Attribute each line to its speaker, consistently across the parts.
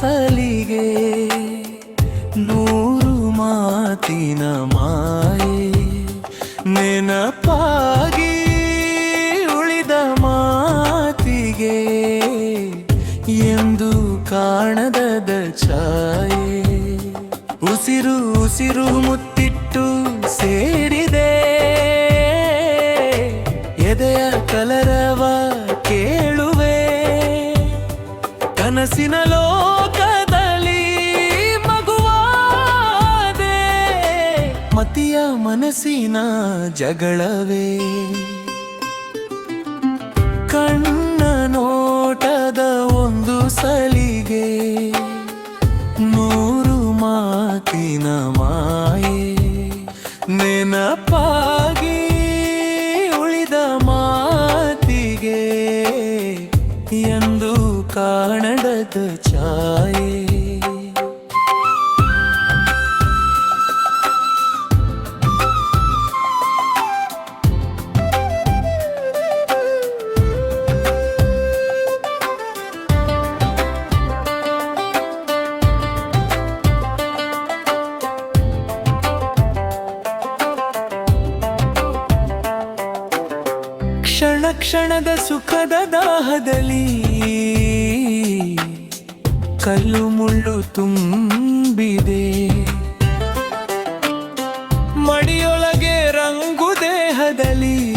Speaker 1: ಸಲಿಗೆ ನೂರು ಮಾತಿನ ಮಾಯೆ ನೆನಪಾಗಿ ಉಳಿದ ಮಾತಿಗೆ ಎಂದು ಕಾಣದ ಛಾಯೆ. ಉಸಿರು ಉಸಿರು ಮುತ್ತಿಟ್ಟು ಸೇರಿದೆ. ಎದೆಯ ಕಲರವ ಕೇಳುವೆ. ಕನಸಿನಲೋ ಮನಸ್ಸಿನ ಜಗಳವೇ? ಕಣ್ಣ ನೋಟದ ಒಂದು ಸಲಿಗೆ ನೂರು ಮಾತಿನ ಮಾಯೆ. ನೆನಪಾಗಿ ಉಳಿದ ಮಾತಿಗೆ ಎಂದು ಕಾಣಡದ ಛಾಯೆ. ಕ್ಷಣ ಕ್ಷಣದ ಸುಖದ ದಾಹದಲ್ಲಿ ಕಲ್ಲು ಮುಳ್ಳು ತುಂಬಿದೆ. ಮಡಿಯೊಳಗೆ ರಂಗು ದೇಹದಲ್ಲಿ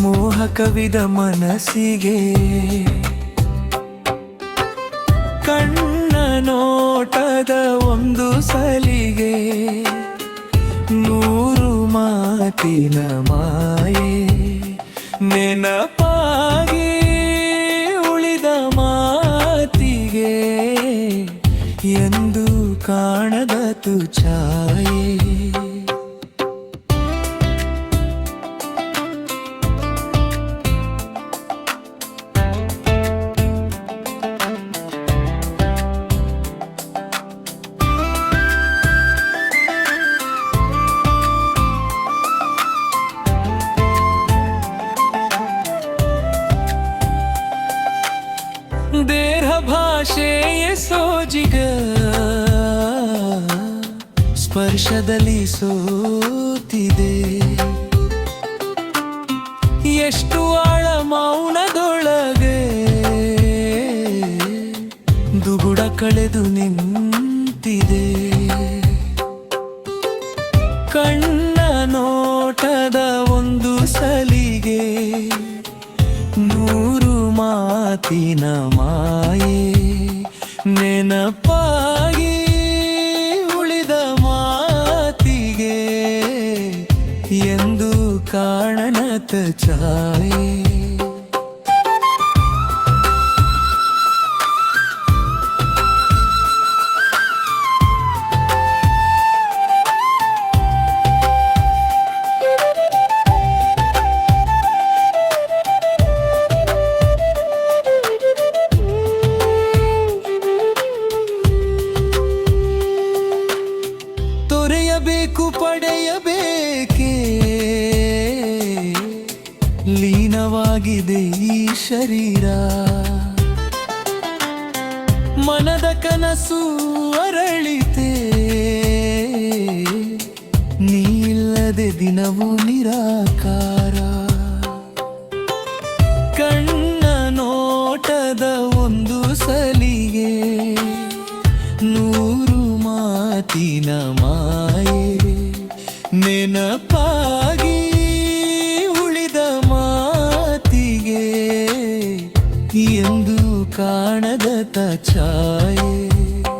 Speaker 1: ಮೋಹ ಕವಿದ ಮನಸ್ಸಿಗೆ ಕಣ್ಣ ನೋಟದ ಒಂದು ಸಲಿಗೆ ಮಾತಿನ ಮಾಯೆ ನೆನಪಾಗಿ ಉಳಿದ ಮಾತಿಗೆ ಎಂದು ಕಾಣದ ದೇಹ ಭಾಷೆಯ ಸೋಜಿಗ ಸ್ಪರ್ಶದಲ್ಲಿ ಸೋತಿದೆ. ಎಷ್ಟು ಆಳ ಮೌನದೊಳಗೆ ದುಗುಡ ಕಳೆದು ನಿಂತಿದೆ. ಕಣ್ಣ ನೋಟದ ಒಂದು ಸಲಿಗೆ ನೂರು ಮಾತಿನ ಮಾಯೆ. ನೆನಪಾಗಿ ಉಳಿದ ಮಾತಿಗೆ ಎಂದು ಕಾಣನತ ಛಾಯೆ. ಲೀನವಾಗಿದೆ ಈ ಶರೀರ. ಮನದ ಕನಸು ಅರಳಿತೆ. ನೀಲ್ಲದೆ ದಿನವು ನಿರಾಕಾರ. ಕಣ್ಣ ನೋಟದ ಒಂದು ಸಲಿಗೆ ನೂರು ಮಾತಿನ भिन्नता छाए